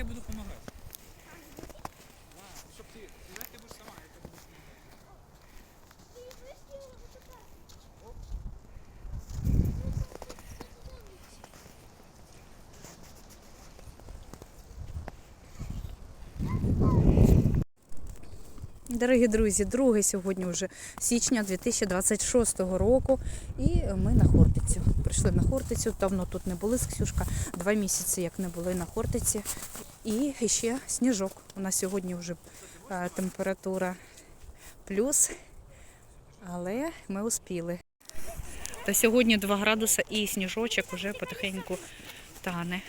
тебе буду допомагати. Щоб ти, як ти будеш сама, я тебе буду. Дорогі друзі, 2 сьогодні вже січня 2026 року. І ми на Хортицю. Прийшли на Хортицю. Давно тут не були з Ксюшка. Два місяці як не були на Хортиці. І ще сніжок. У нас сьогодні вже е, температура плюс, але ми успіли. Та сьогодні 2 градуса і сніжочок вже потихеньку тане.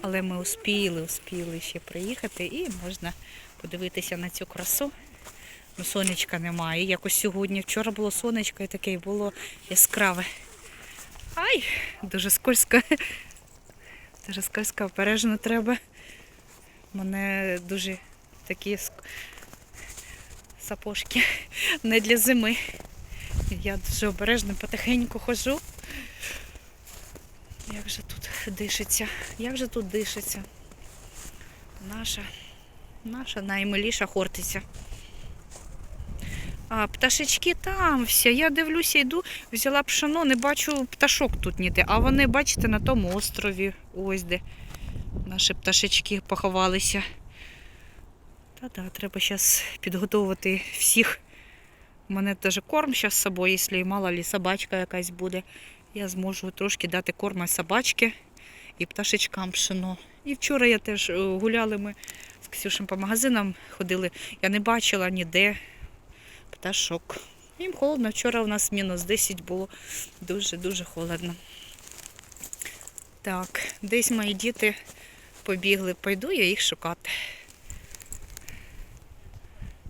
Але ми успіли, успіли ще приїхати і можна подивитися на цю красу. Ну, сонечка немає. Якось сьогодні. Вчора було сонечко і таке було яскраве. Ай, дуже скользко. Дуже скользко, обережно треба. Мене дуже такі сапожки не для зими. Я дуже обережно потихеньку ходжу. Як же тут дишиться? Як же тут дишиться? Наша, наша наймиліша хортиця. А, пташечки там всі. Я дивлюся, йду, взяла пшено, не бачу пташок тут ніде. А вони, бачите, на тому острові, ось де наші пташечки поховалися. Та-да, треба зараз підготувати всіх. У мене теж корм зараз з собою, якщо мало ли собачка якась буде. Я зможу трошки дати корма собачки і пташечкам пшено. І вчора я теж е, гуляли ми з Ксюшем по магазинам ходили. Я не бачила ніде пташок. Їм холодно. Вчора у нас мінус 10 було. Дуже-дуже холодно. Так, десь мої діти побігли. Пойду я їх шукати.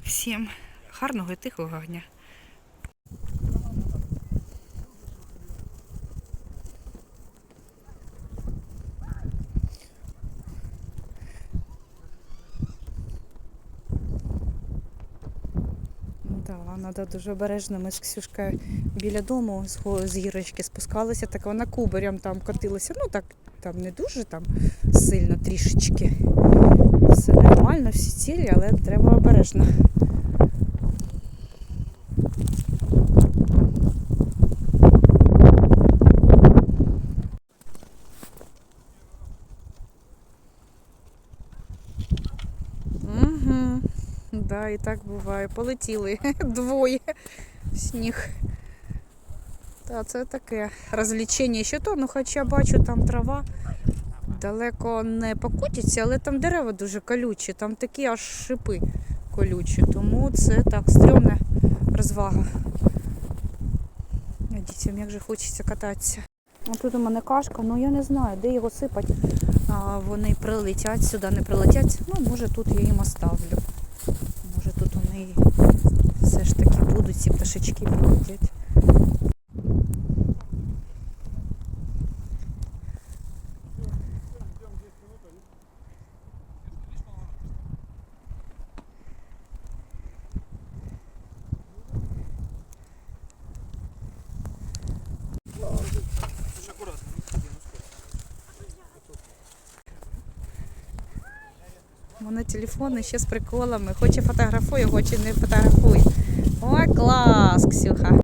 Всім гарного і тихого дня. Так, треба дуже обережно. Ми з Ксюшкою біля дому з гірочки спускалися, так вона кубарем там котилася. Ну так, там не дуже там сильно трішечки. Все нормально, всі цілі, але треба обережно. Угу. Да, і так буває. Полетіли двоє сніг. Та це таке розлічення. Ще то, ну хоча бачу, там трава далеко не покотиться, але там дерева дуже колючі, там такі аж шипи колючі. Тому це так стрьомна розвага. А Дітям як же хочеться кататися. А тут у мене кашка, ну я не знаю, де його сипать. А, вони прилетять сюди, не прилетять. Ну, може тут я їм оставлю. Може тут вони все ж таки будуть, ці пташечки приходять. Мене телефон ще з приколами. Хоче фотографує, хоче не фотографує. Ой, клас, Ксюха.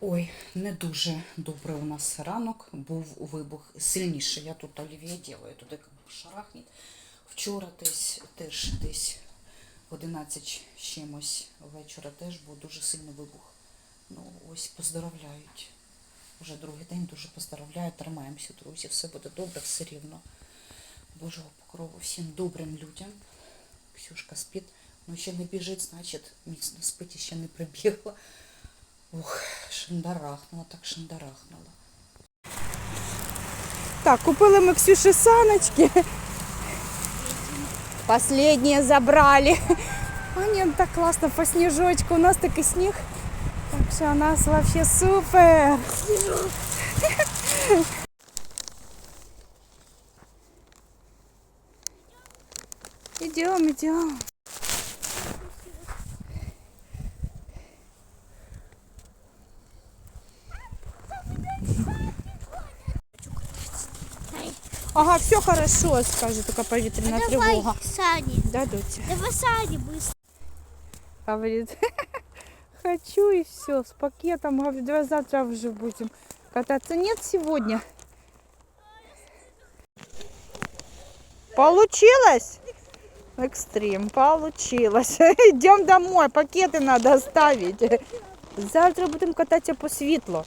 Ой, не дуже добре у нас ранок. Був вибух сильніший. Я тут олів'є ділаю, туди як шарахніть. Вчора десь теж десь 11 з чимось вечора теж був дуже сильний вибух. Ну, ось поздоровляють. Уже другий день дуже поздоровляють. Тримаємося, друзі, все буде добре, все рівно. Божого покрову всім добрим людям. Ксюшка спить. Ну ще не біжить, значить міцно спить і ще не прибігла. Ох, шандарахнула, так шандарахнула. Так, купили ми Ксюші саночки. Последние забрали. Они так классно по снежочку. У нас такой снег. Так что у нас вообще супер. Идем, идем. Ага, все хорошо, скаже, така повітряна Давай, тривога. Сани. Да, доця? Давай, Сани, быстро. Говорит, хочу и все, с пакетом. Говорит, давай завтра уже будем кататься. Нет сегодня. Получилось? Экстрим, получилось. Идем домой, пакеты надо оставить. Завтра будемо кататися по світло.